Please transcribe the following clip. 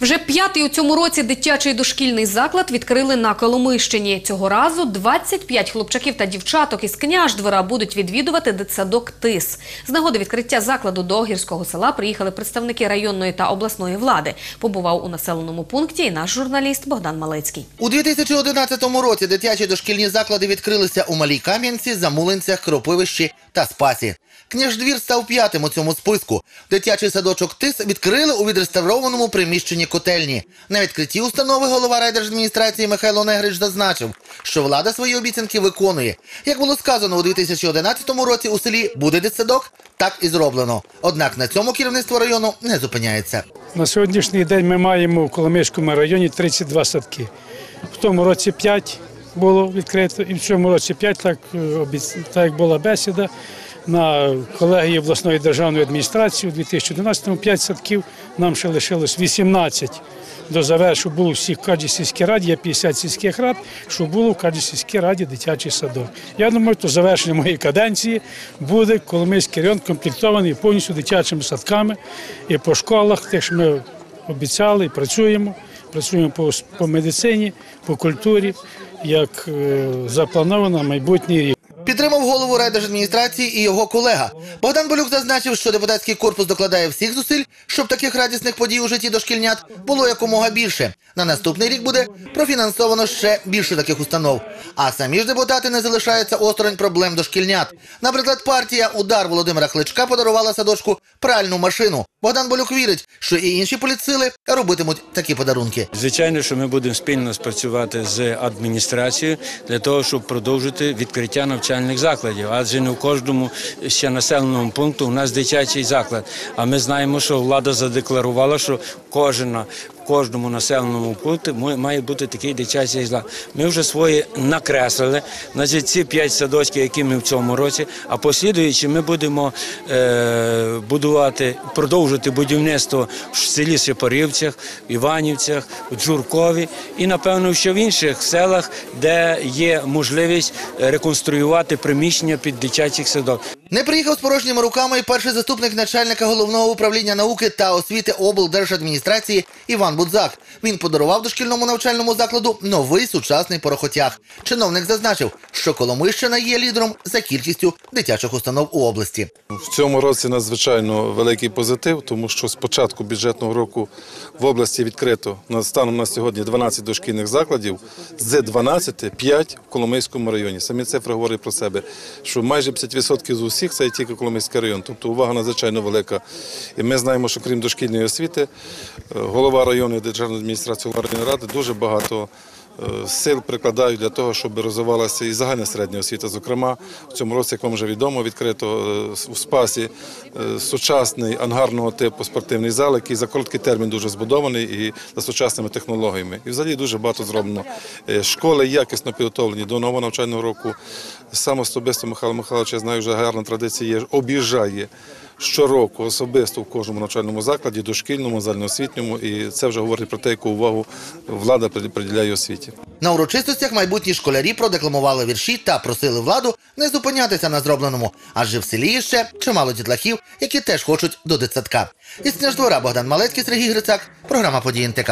Вже п'ятий у цьому році дитячий дошкільний заклад відкрили на Коломийщині. Цього разу 25 хлопчаків та дівчаток із Княждвора будуть відвідувати дитсадок ТИС. З нагоди відкриття закладу до гірського села приїхали представники районної та обласної влади. Побував у населеному пункті і наш журналіст Богдан Малецький. У 2011 році дитячі дошкільні заклади відкрилися у Малій Кам'янці, Замулинцях, Кропивищі та Спасі. Княждвір став п'ятим у цьому списку. Дитячий садочок ТИС відкрили у відреставрованому приміщенні котельні. На відкритті установи голова райдержадміністрації Михайло Негрич зазначив, що влада свої обіцянки виконує. Як було сказано у 2011 році у селі буде дитсадок, так і зроблено. Однак на цьому керівництво району не зупиняється. На сьогоднішній день ми маємо в Коломийському районі 32 садки. В тому році 5 було відкрито, і в цьому році 5, так, е, так як була бесіда. На колегії обласної державної адміністрації у 2011-му 5 садків, нам ще лишилось 18 до завершення, було всіх в кожній сільській раді, є 50 сільських рад, щоб було в кожній сільській раді дитячий садок. Я думаю, то завершення моєї каденції буде Коломийський район комплектований повністю дитячими садками і по школах, те, що ми обіцяли, і працюємо. Працюємо по, по медицині, по культурі, як е, заплановано майбутній рік. Підтримав голову райдержадміністрації і його колега. Богдан Болюк зазначив, що депутатський корпус докладає всіх зусиль, щоб таких радісних подій у житті дошкільнят було якомога більше. На наступний рік буде профінансовано ще більше таких установ. А самі ж депутати не залишаються осторонь проблем дошкільнят. Наприклад, партія Удар Володимира Кличка подарувала садочку пральну машину. Богдан Болюк вірить, що і інші політсили робитимуть такі подарунки. Звичайно, що ми будемо спільно спрацювати з адміністрацією для того, щоб продовжити відкриття навчальних закладів. Адже не в кожному ще населеному пункту у нас дитячий заклад. А ми знаємо, що влада задекларувала, що кожна. Кожному населеному пункті має бути такий дитячий заклад. Ми вже свої накреслили. Значить, ці п'ять садочків, які ми в цьому році, а послідуючи, ми будемо е, будувати, продовжувати будівництво в селі Сипарівцях, Іванівцях, Джуркові і, напевно, ще в інших селах, де є можливість реконструювати приміщення під дитячих садок. Не приїхав з порожніми руками і перший заступник начальника головного управління науки та освіти облдержадміністрації Іван Будзак. Він подарував дошкільному навчальному закладу новий сучасний порохотяг. Чиновник зазначив, що Коломийщина є лідером за кількістю дитячих установ у області. В цьому році надзвичайно великий позитив, тому що з початку бюджетного року в області відкрито станом на сьогодні 12 дошкільних закладів, з 12 – 5 в Коломийському районі. Самі цифри говорять про себе, що майже 50% з усіх це і тільки Коломийський район. Тобто увага надзвичайно велика. І ми знаємо, що крім дошкільної освіти, е, голова районної державної адміністрації районної ради дуже багато сил прикладають для того, щоб розвивалася і загальна середня освіта. Зокрема, в цьому році, як вам вже відомо, відкрито е, у Спасі е, сучасний ангарного типу спортивний зал, який за короткий термін дуже збудований і за сучасними технологіями. І взагалі дуже багато зроблено. Е, Школи якісно підготовлені до нового навчального року. Сам особисто Михайло Михайлович, я знаю, вже гарна традиція є, об'їжджає. Щороку особисто в кожному навчальному закладі, дошкільному, загальноосвітньому, і це вже говорить про те, яку увагу влада приділяє освіті. На урочистостях майбутні школярі продекламували вірші та просили владу не зупинятися на зробленому, адже в селі є ще чимало дітлахів, які теж хочуть до дитсадка. Із княждвора Богдан Малецький, Сергій Грицак, програма «Події НТК».